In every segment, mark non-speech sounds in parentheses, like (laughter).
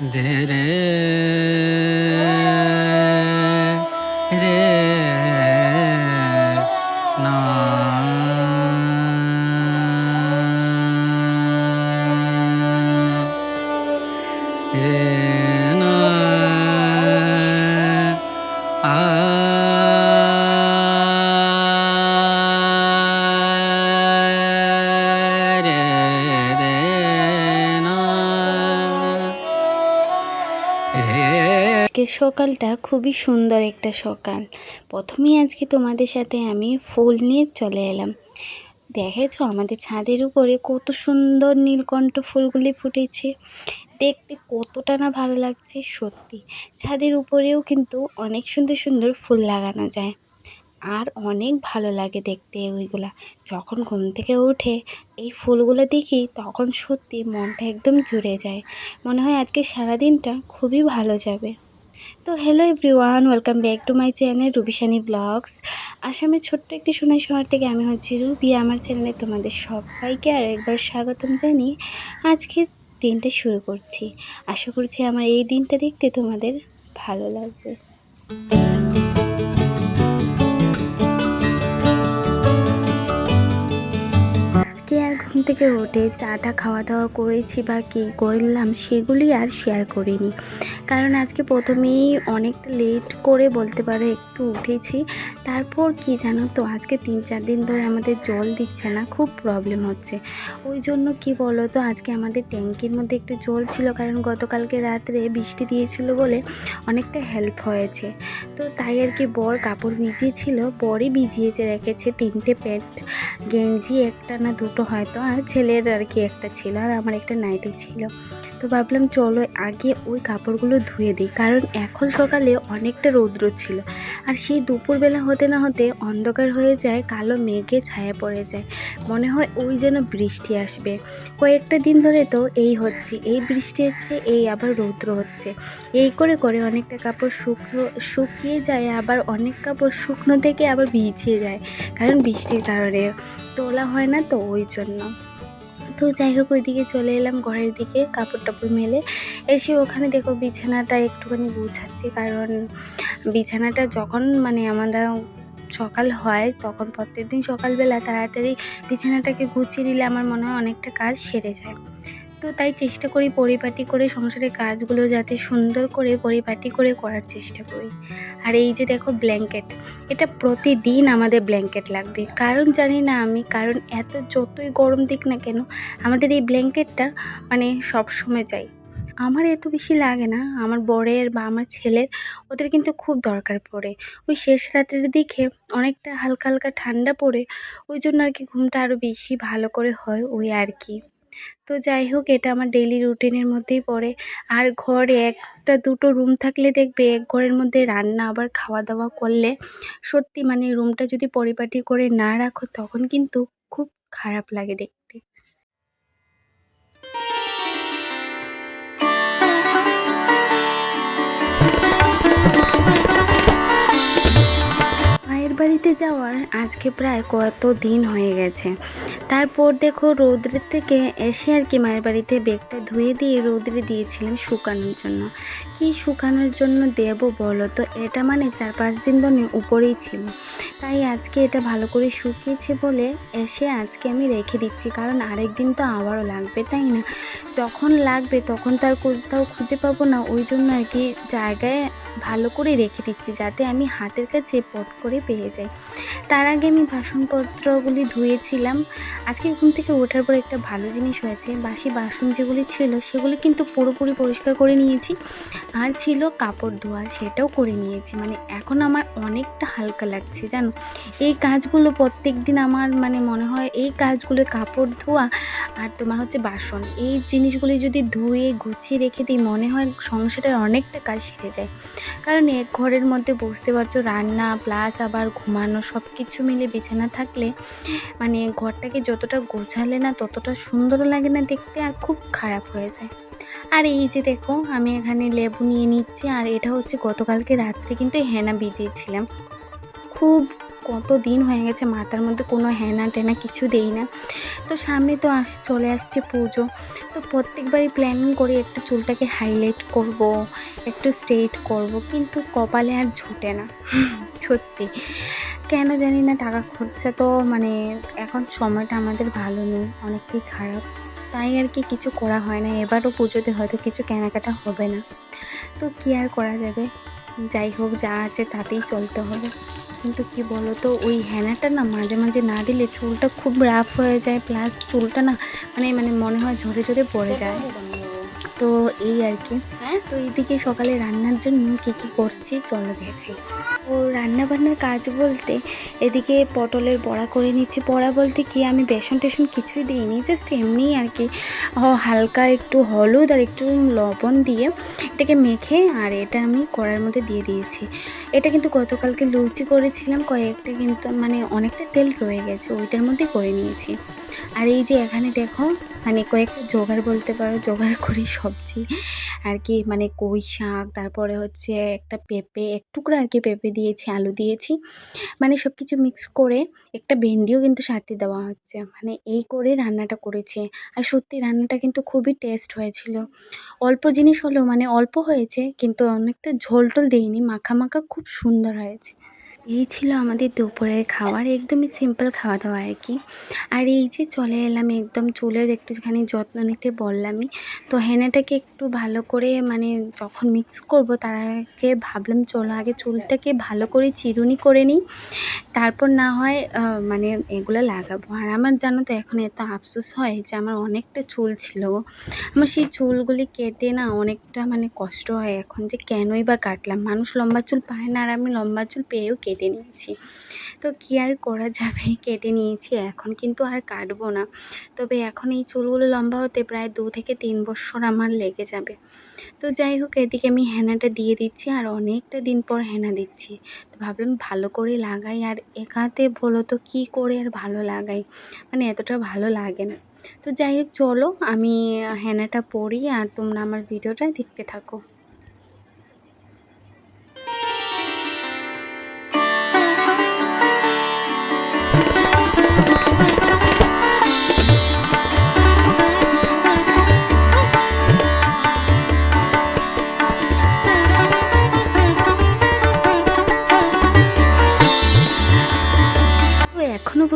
রে রে সকালটা খুবই সুন্দর একটা সকাল। প্রথমেই আজকে তোমাদের সাথে আমি ফুল নিয়ে চলে এলাম। দেখেছ আমাদের ছাদের উপরে কত সুন্দর নীলকণ্ঠ ফুলগুলি ফুটেছে। দেখতে কতটা না ভালো লাগছে, সত্যি। ছাদের উপরেও কিন্তু অনেক সুন্দর সুন্দর ফুল লাগানো যায়। আর অনেক ভালো লাগে দেখতে ওইগুলা। যখন ঘুম থেকে উঠে এই ফুলগুলো দেখি, তখন সত্যি মনটা একদম জুড়ে যায়। মনে হয় আজকে সারাদিনটা খুবই ভালো যাবে। তো hello everyone welcome back to my channel Rubishani blogs আসামের ছোট্ট একটি সোনাই শহর থেকে আমি হচ্ছি রুবি। আমার চ্যানেলে তোমাদের সবাইকে আর একবার স্বাগতম জানিয়ে আজকের দিনটা শুরু করছি। আশা করছি আমার এই দিনটা দেখতে তোমাদের ভালো লাগবে। আজকে আর ঘুম থেকে উঠে চাটা খাওয়া দাওয়া করেছি বা কী করলাম সেগুলি আর শেয়ার করিনি। কারণ আজকে প্রথমেই অনেকটা লেট করে বলতে পারো একটু উঠেছি। তারপর কি জানো তো, আজকে তিন চার দিন ধরে আমাদের জল দিচ্ছে না, খুব প্রবলেম হচ্ছে। ওই জন্য কি বলো তো, আজকে আমাদের ট্যাঙ্কির মধ্যে একটু জল ছিল, কারণ গতকালকে রাত্রে বৃষ্টি দিয়েছিল বলে অনেকটা হেল্প হয়েছে। তো তাই আর কি বর কাপড় ভিজিয়েছিল, বরই ভিজিয়েছে, রেখেছে তিনটে প্যান্ট গেঞ্জি একটা না দুটো হয়তো, আর ছেলের আর কি একটা ছিল, আর আমার একটা নাইটি ছিল। তো ভাবলাম চলো আগে ওই কাপড়গুলো ধুয়ে দিই, কারণ এখন সকালে অনেকটা রৌদ্র ছিল। আর সেই দুপুরবেলা হতে না হতে অন্ধকার হয়ে যায়, কালো মেঘে ছায়া পড়ে যায়। মনে হয় ওই যেন বৃষ্টি আসবে। কয়েকটা দিন ধরে তো এই হচ্ছে, এই বৃষ্টি হচ্ছে, এই আবার রৌদ্র হচ্ছে। এই করে করে অনেকটা কাপড় শুকনো, শুকিয়ে যায়, আবার অনেক কাপড় শুকনো থেকে আবার ভিজিয়ে যায়, কারণ বৃষ্টির কারণে। তোলা হয় না তো ওই জন্য। তো যাই হোক, ওইদিকে চলে এলাম ঘরের দিকে, কাপড় টাপড় মেলে। এসে ওখানে দেখো বিছানাটা একটুখানি গুছাচ্ছি, কারণ বিছানাটা যখন মানে আমরা সকাল হয়, তখন প্রত্যেকদিন সকালবেলা তাড়াতাড়ি বিছানাটাকে গুছিয়ে নিলে আমার মনে হয় অনেকটা কাজ সেরে যায়। তো তাই চেষ্টা করি পরিপাটি করে সংসারের কাজগুলো যাতে সুন্দর করে পরিপাটি করে করার চেষ্টা করি। আর এই যে দেখো ব্ল্যাঙ্কেট এটা প্রতিদিন আমাদের ব্ল্যাঙ্কেট লাগবে। কারণ জানি না আমি, কারণ এত যতই গরম দিক না কেন, আমাদের এই ব্ল্যাঙ্কেটটা মানে সব সময় চাই। আমার এত বেশি লাগে না, আমার বরের বা আমার ছেলের, ওদের কিন্তু খুব দরকার পড়ে। ওই শেষ রাতের দিকে অনেকটা হালকা হালকা ঠান্ডা পড়ে, ওই জন্য আর কি ঘুমটা আরও বেশি ভালো করে হয় ওই আর কি। তো যাই হোক, এটা আমার ডেইলি রুটিনের মধ্যেই পড়ে। আর ঘরে একটা দুটো রুম থাকলে দেখবে, এক ঘরের মধ্যে রান্না আবার খাওয়া দাওয়া করলে সত্যি মানে রুমটা যদি পরিপাটি করে না রাখো, তখন কিন্তু খুব খারাপ লাগে দেখতে। বাড়িতে যাওয়ার আজকে প্রায় কত দিন হয়ে গেছে। তারপর দেখো রৌদ্রের থেকে এসে আর কি মায়ের বাড়িতে বেগটা ধুয়ে দিয়ে রৌদ্রে দিয়েছিলাম শুকানোর জন্য। কি শুকানোর জন্য দেবো বলো তো? এটা মানে চার পাঁচ দিন ধরে উপরেই ছিল। তাই আজকে এটা ভালো করে শুকিয়েছে বলে এসে আজকে আমি রেখে দিচ্ছি। কারণ আরেক দিন তো আবারও লাগবে, তাই না? যখন লাগবে তখন তার কোথাও খুঁজে পাবো না। ওই জন্য আর কি জায়গায় ভালো করে রেখে দিচ্ছি যাতে আমি হাতের কাছে পট করে পেয়ে যাই। তার আগে আমি বাসনপত্রগুলি ধুয়েছিলাম। আজকে ঘুম থেকে ওঠার পর একটা ভালো জিনিস হয়েছে। বাসি বাসন যেগুলি ছিল সেগুলি কিন্তু পুরোপুরি পরিষ্কার করে নিয়েছি। আর ছিল কাপড় ধোয়া, সেটাও করে নিয়েছি। মানে এখন আমার অনেকটা হালকা লাগছে, জানো? এই কাজগুলো প্রত্যেক দিন আমার মানে মনে হয় এই কাজগুলো কাপড় ধোয়া আর তোমার হচ্ছে বাসন, এই জিনিসগুলি যদি ধুয়ে গুছিয়ে রেখে দিই, মনে হয় সংসারের অনেকটা কাজ সেরে যায়। কারণ এক ঘরের মধ্যে বুঝতে পারছ, রান্না প্লাস আবার ঘুমানো সব কিছু মিলে বিছানা থাকলে মানে ঘরটাকে যতটা গোছালে না ততটা সুন্দরও লাগে না দেখতে আর খুব খারাপ হয়ে যায়। আর এই যে দেখো, আমি এখানে লেবু নিয়ে নিচ্ছি আর এটা হচ্ছে গতকালকে রাত্রে কিন্তু হেনা বিজিয়েছিলাম খুব কত দিন হয়ে গেছে মাথার মধ্যে কোনো হ্যানা টেনা কিছু দেই না। তো সামনে তো আস, চলে আসছে পুজো। তো প্রত্যেকবারই প্ল্যানিং করি একটু চুলটাকে হাইলাইট করব, একটু স্ট্রেট করব, কিন্তু কপালে আর ঝুটে না। (laughs) সত্যি। কেন জানি না, টাকা খরচা তো মানে এখন সময়টা আমাদের ভালো নেই, অনেকটাই খারাপ। তাই আর কি কিছু করা হয় না, এবারও পুজোতে হয়তো কিছু কেনাকাটা হবে না। তো কী আর করা যাবে? যাই হোক, যা আছে তাতেই চলতে হবে। কিন্তু কি বলো তো ওই হেনাটা না মাঝে মাঝে না দিলে চুলটা খুব রাফ হয়ে যায় প্লাস চুলটা না মানে মানে মনে হয় ঝরে ঝরে পড়ে যায়। তো এই আর কি। হ্যাঁ? তো এইদিকে সকালে রান্নার জন্য কী কী করছি চলো দেখাই। ও রান্না বান্নার কাজ বলতে এদিকে পটলের বড়া করে নিচ্ছি। বড়া বলতে কি আমি বেসন টেসন কিছুই দিইনি জাস্ট এমনি আর কি। হালকা একটু হলুদ আর একটু লবণ দিয়ে এটাকে মেখে আর এটা আমি কড়ার মধ্যে দিয়ে দিয়েছি। এটা কিন্তু গতকালকে লুচি করেছিলাম কয়েকটা কিন্তু মানে অনেকটা তেল রয়ে গেছে ওইটার মধ্যে করে নিয়েছি। আর এই যে এখানে দেখো মানে কয়েকটা জোগাড় বলতে পারো, জোগাড় করি সবজি। আর কি মানে কই শাক, তারপরে হচ্ছে একটা পেঁপে, এক টুকরো আর কি পেঁপে দিয়েছি, আলু দিয়েছি। মানে সব কিছু মিক্স করে একটা ভেন্ডিও কিন্তু সাথে দেওয়া হচ্ছে। মানে এই করে রান্নাটা করেছি। আর সত্যি রান্নাটা কিন্তু খুবই টেস্ট হয়েছিল। অল্প জিনিস হলেও মানে অল্প হয়েছে, কিন্তু অনেকটা ঝোল টোল দিইনি মাখা মাখা খুব সুন্দর হয়েছে। এই ছিল আমাদের দুপুরের খাবার, একদমই সিম্পল খাওয়া দাওয়া আর কি। আর এই যে চলে এলাম একদম চুলের একটুখানি যত্ন নিতে বললামই। তো হেনাটাকে একটু ভালো করে মানে যখন মিক্স করব তার আগে ভাবলাম চলো আগে চুলটাকে ভালো করে চিরুনি করে নিই। তারপর না হয় মানে এগুলো লাগাবো। আর আমার জানো তো এখন এত আফসোস হয় যে আমার অনেকটা চুল ছিল আমার সেই চুলগুলি কেটে না অনেকটা মানে কষ্ট হয় এখন যে কেনই বা কাটলাম। মানুষ লম্বা চুল পায় না আর আমি লম্বা চুল পেয়েও কেটে নিয়েছি। তো কী আর করা যাবে? (laughs) কেটে নিয়েছি, এখন কিন্তু আর কাটবো না। তবে এখন এই চুলগুলো লম্বা হতে প্রায় দু থেকে তিন বছর আমার লেগে যাবে। তো যাই হোক, এদিকে আমি হেনাটা দিয়ে দিচ্ছি আর অনেকটা দিন পর হেনা দিচ্ছি। তো ভাবলাম ভালো করে লাগাই আর একাতে বলো তো কী করে আর ভালো লাগাই? মানে এতটা ভালো লাগে না। তো যাই হোক, চলো আমি হেনাটা পড়ি আর তোমরা আমার ভিডিওটা দেখতে থাকো।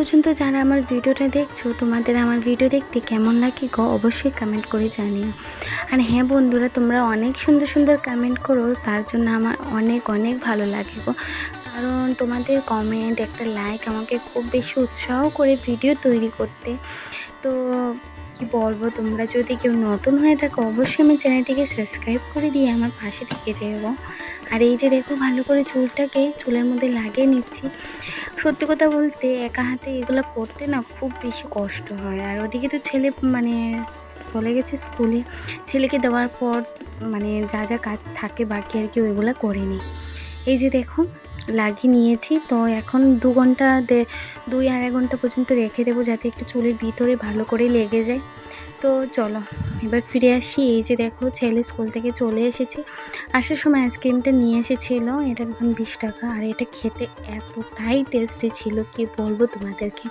পর্যন্ত যারা আমার ভিডিওটা দেখছ, তোমাদের আমার ভিডিও দেখতে কেমন লাগে গো অবশ্যই কমেন্ট করে জানিও। আর হ্যাঁ বন্ধুরা, তোমরা অনেক সুন্দর সুন্দর কমেন্ট করো, তার জন্য আমার অনেক অনেক ভালো লাগে গো। কারণ তোমাদের কমেন্ট একটা লাইক আমাকে খুব বেশি উৎসাহ করে ভিডিও তৈরি করতে। তো কি বলব? তোমরা যদি কেউ নতুন হয়ে থাকো, অবশ্যই আমার চ্যানেলটিকে সাবস্ক্রাইব করে দিয়ে আমার পাশে থেকে যেও। আর এই যে দেখো, ভালো করে চুলটাকে চুলের মধ্যে লাগিয়ে নিচ্ছি। সত্যি কথা বলতে, একা হাতে এগুলো করতে না খুব বেশি কষ্ট হয়। আর ওদিকে তো ছেলে মানে চলে গেছে স্কুলে ছেলেকে দেওয়ার পর মানে যা যা কাজ থাকে বাকি আর কি ওইগুলো করে নিই এই যে দেখো লাগিয়ে নিয়েছি। তো এখন দু ঘণ্টা দে- দুই আড়াই ঘণ্টা পর্যন্ত রেখে দেবো যাতে একটু চুলের ভিতরে ভালো করে লেগে যায়। তো চলো, এবার ফিরে আসি। এই যে দেখো, ছেলে স্কুল থেকে চলে এসেছে। আসার সময় আইসক্রিমটা নিয়ে এসেছিল। এটার দাম বিশ টাকা। আর এটা খেতে এতটাই টেস্টি ছিল, কি বলব তোমাদেরকে?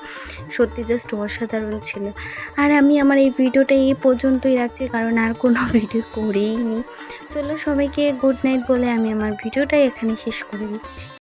সত্যি জাস্ট অসাধারণ ছিল। আর আমি আমার এই ভিডিওটা এই পর্যন্তই রাখছি, কারণ আর কোনো (laughs) ভিডিও করেই নি চলো সবাইকে গুড নাইট বলে আমি আমার ভিডিওটা এখানে শেষ করে দিচ্ছি।